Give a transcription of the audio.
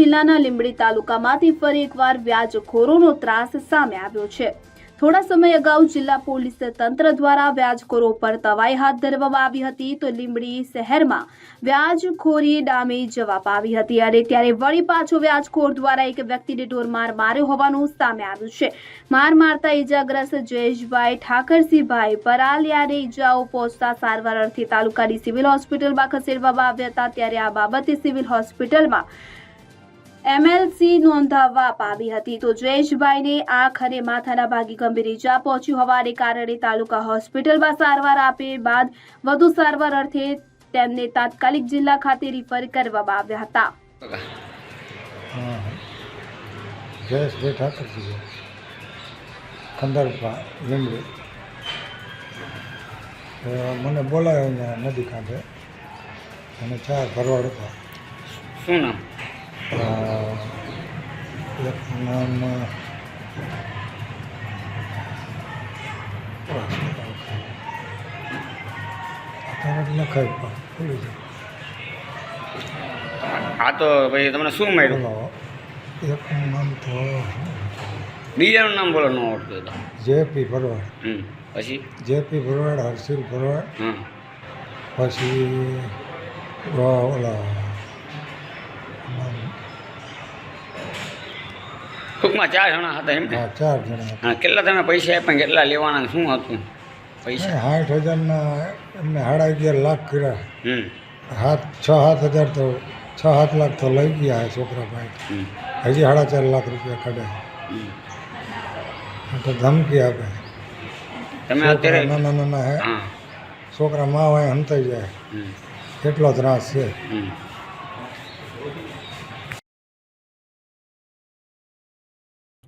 જિલ્લાના લીંબડી તાલુકામાંથી ફરી એકવાર વ્યાજખોરોનો ત્રાસ સામે આવ્યો છે. થોડા સમય અગાઉ જિલ્લા પોલીસ તંત્ર દ્વારા વ્યાજખોરો પર તવાઈ હાથ ધરવામાં આવી હતી તો લીંબડી શહેરમાં વ્યાજખોરી ડામે જવાબ આવી હતી અને ત્યારે વળી પાછો વ્યાજખોર દ્વારા એક વ્યક્તિને ઢોરમાર માર્યો હોવાનું સામે આવ્યું છે. માર મારતા ઈજાગ્રસ્ત જયેશભાઈ ઠાકરસિંહભાઈ પરાલિયાને ઈજાઓ પહોંચતા સારવાર અર્થે તાલુકાની સિવિલ હોસ્પિટલમાં ખસેડવામાં આવ્યા હતા. ત્યારે આ બાબતે સિવિલ હોસ્પિટલમાં એમએલસી નોંધાવવા પામી હતી. તો જયેશભાઈને આંખ અને માથાના ભાગે ગંભીર ઈજા પહોંચી હોવાને કારણે તાલુકા હોસ્પિટલમાં સારવાર આપે બાદ વધુ સારવાર અર્થે તેમને તાત્કાલિક જિલ્લા ખાતે રિફર કરવામાં આવ્યા હતા. જયેશભાઈ ઠાકરજી. ખંડરપા લીમડી મને બોલાવ્યો નદી કાંઠે. અને ચાર ભરવાડ હતા. શું નામ? એક નામ લખાય પણ. આ તો ભાઈ તમને શું મળ્યું? એકનું નામ તો બીજાનું નામ બોલો ન આવડતું તો. જેપી ભરવાડ. પછી? જેપી ભરવાડ હર્ષિલ ભરવાડ પછી ઓલા ટૂંકમાં ચાર જણા હતા એમ હા ચાર જણા હા કેટલા તમે પૈસા આપ્યા કેટલા લેવાના શું હતું પૈસા? સાઠ હજારના એમને સાડા અગિયાર લાખ કર્યા. હમ. હાથ છ સાત હજાર તો છ સાત લાખ તો લઈ ગયા છોકરા ભાઈ. હજી સાડા ચાર લાખ રૂપિયા કાઢે. તો ધમકી આપે. તમે અત્યારે નાના નાના હે. છોકરા મા હોય હંતાઈ જાય. કેટલો ત્રાસ છે.